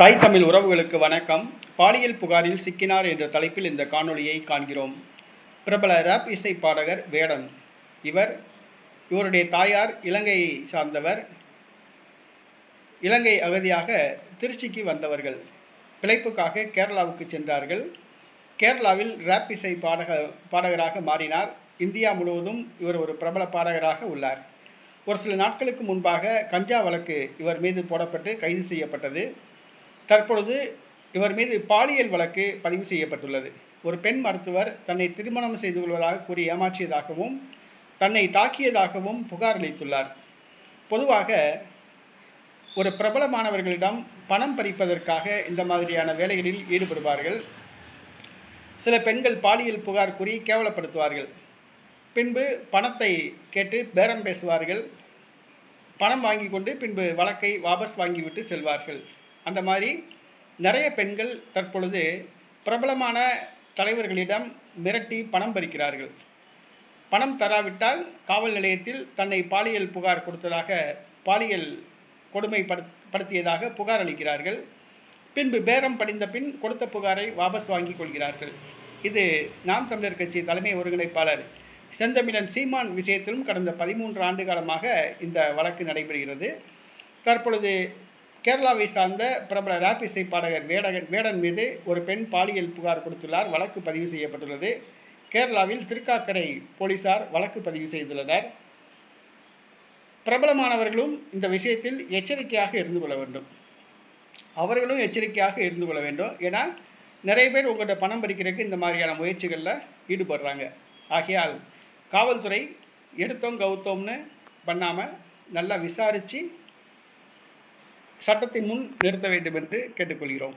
தாய் தமிழ் உறவுகளுக்கு வணக்கம். பாலியல் புகாரில் சிக்கினார் என்ற தலைப்பில் இந்த காணொளியை காண்கிறோம். பிரபல ரேப் இசை பாடகர் வேடன். இவர் இவருடைய தாயார் இலங்கையை சார்ந்தவர். இலங்கை அகதியாக திருச்சிக்கு வந்தவர்கள். பிழைப்புக்காக கேரளாவுக்கு சென்றார்கள். கேரளாவில் ரேப் இசை பாடக பாடகராக மாறினார். இந்தியா முழுவதும் இவர் ஒரு பிரபல பாடகராக உள்ளார். ஒரு சில நாட்களுக்கு முன்பாக கஞ்சா வழக்கு இவர் மீது போடப்பட்டு கைது செய்யப்பட்டது. தற்பொழுது இவர் மீது பாலியல் வழக்கு பதிவு செய்யப்பட்டுள்ளது. ஒரு பெண் மருத்துவர் தன்னை திருமணம் செய்து கொள்வதாக கூறி ஏமாற்றியதாகவும் தன்னை தாக்கியதாகவும் புகார் அளித்துள்ளார். பொதுவாக ஒரு பிரபலமானவர்களிடம் பணம் பறிப்பதற்காக இந்த மாதிரியான வேலைகளில் ஈடுபடுவார்கள். சில பெண்கள் பாலியல் புகார் கூறி கேவலப்படுத்துவார்கள். பின்பு பணத்தை கேட்டு பேரம் பேசுவார்கள். பணம் வாங்கி கொண்டு பின்பு வழக்கை வாபஸ் வாங்கிவிட்டு செல்வார்கள். அந்த மாதிரி நிறைய பெண்கள் தற்பொழுது பிரபலமான தலைவர்களிடம் மிரட்டி பணம் பறிக்கிறார்கள். பணம் தராவிட்டால் காவல் நிலையத்தில் தன்னை பாலியல் புகார் கொடுத்ததாக பாலியல் கொடுமைப்படுத்தியதாக புகார் அளிக்கிறார்கள். பின்பு பேரம் படிந்த பின் கொடுத்த புகாரை வாபஸ் வாங்கிக் கொள்கிறார்கள். இது நாம் தமிழர் கட்சி தலைமை ஒருங்கிணைப்பாளர் செந்தமிழன் சீமான் விஷயத்திலும் கடந்த பதிமூன்று ஆண்டு காலமாக இந்த வழக்கு நடைபெறுகிறது. தற்பொழுது கேரளாவை சார்ந்த பிரபல ராப் இசை பாடகர் வேடகன் வேடன் மீது ஒரு பெண் பாலியல் புகார் கொடுத்துள்ளார். வழக்கு பதிவு செய்யப்பட்டுள்ளது. கேரளாவில் திருக்காக்கரை போலீசார் வழக்கு பதிவு செய்துள்ளனர். பிரபலமானவர்களும் இந்த விஷயத்தில் எச்சரிக்கையாக இருந்து கொள்ள வேண்டும். அவர்களும் எச்சரிக்கையாக இருந்து கொள்ள வேண்டும். ஏன்னா நிறைய பேர் உங்கள்கிட்ட பணம் பறிக்கிறதுக்கு இந்த மாதிரியான முயற்சிகளில் ஈடுபடுறாங்க. ஆகையால் காவல்துறை எடுத்தோம் கவுத்தோம்னு பண்ணாமல் நல்லா விசாரித்து சட்டத்தின் முன் நிறுத்த வேண்டும் என்று கேட்டுக்கொள்கிறோம்.